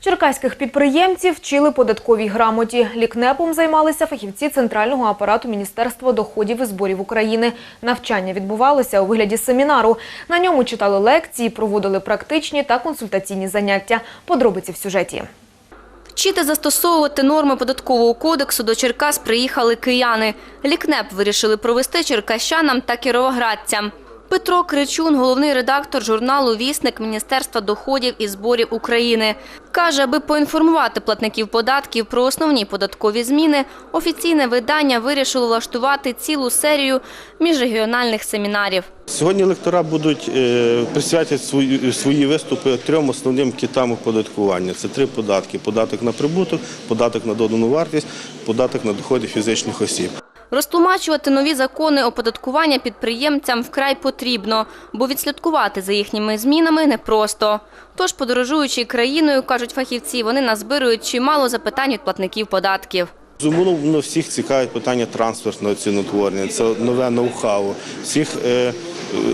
Черкаських підприємців вчили податковій грамоті. Лікнепом займалися фахівці центрального апарату Міністерства доходів і зборів України. Навчання відбувалося у вигляді семінару. На ньому читали лекції, проводили практичні та консультаційні заняття. Подробиці в сюжеті. Вчити застосовувати норми податкового кодексу до Черкас приїхали кияни. Лікнеп вирішили провести черкащанам та кіровоградцям. Петро Кричун, головний редактор журналу «Вісник» Міністерства доходів і зборів України. Каже, аби поінформувати платників податків про основні податкові зміни, офіційне видання вирішило влаштувати цілу серію міжрегіональних семінарів. Сьогодні лектора будуть е, присвятять свої, виступи трьом основним китам оподаткування. Це три податки: податок на прибуток, податок на додану вартість, податок на доходи фізичних осіб. Розтлумачувати нові закони оподаткування підприємцям вкрай потрібно, бо відслідкувати за їхніми змінами непросто. Тож, подорожуючи країною, кажуть фахівці, вони назбирують чимало запитань від платників податків. Зумовно всіх цікавить питання трансфертного ціноутворення, це нове ноу-хау, всіх е,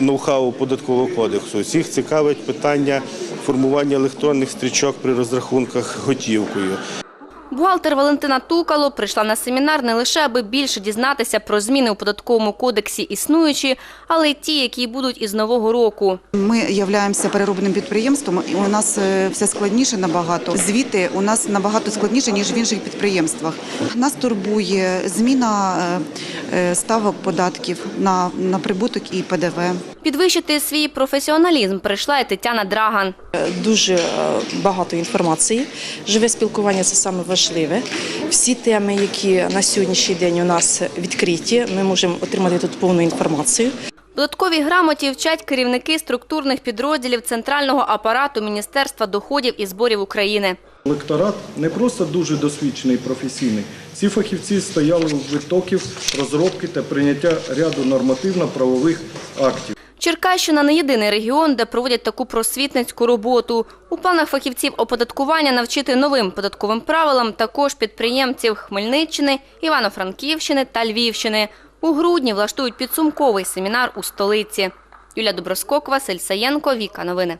ноу-хау податкового кодексу. Всіх цікавить питання формування електронних стрічок при розрахунках готівкою. Бухгалтер Валентина Тукало прийшла на семінар не лише аби більше дізнатися про зміни у податковому кодексі існуючі, але й ті, які будуть із нового року. Ми являємося переробним підприємством, і у нас е, все складніше набагато. Звіти у нас набагато складніше ніж в інших підприємствах. Нас турбує зміна е, е, ставок податків на, на прибуток і ПДВ. Підвищити свій професіоналізм прийшла і Тетяна Драган. Дуже е, багато інформації. Живе спілкування це саме важливе. Всі теми, які на сьогоднішній день у нас відкриті, ми можемо отримати тут повну інформацію. Податковій грамоті вчать керівники структурних підрозділів центрального апарату Міністерства доходів і зборів України. Лекторат не просто дуже досвідчений і професійний. Ці фахівці стояли у витоків розробки та прийняття ряду нормативно-правових актів. Черкащина не єдиний регіон, де проводять таку просвітницьку роботу. У планах фахівців оподаткування навчити новим податковим правилам також підприємців Хмельниччини, Івано-Франківщини та Львівщини. У грудні влаштують підсумковий семінар у столиці. Юля Доброскок, Василь Саєнко, Віка Новини.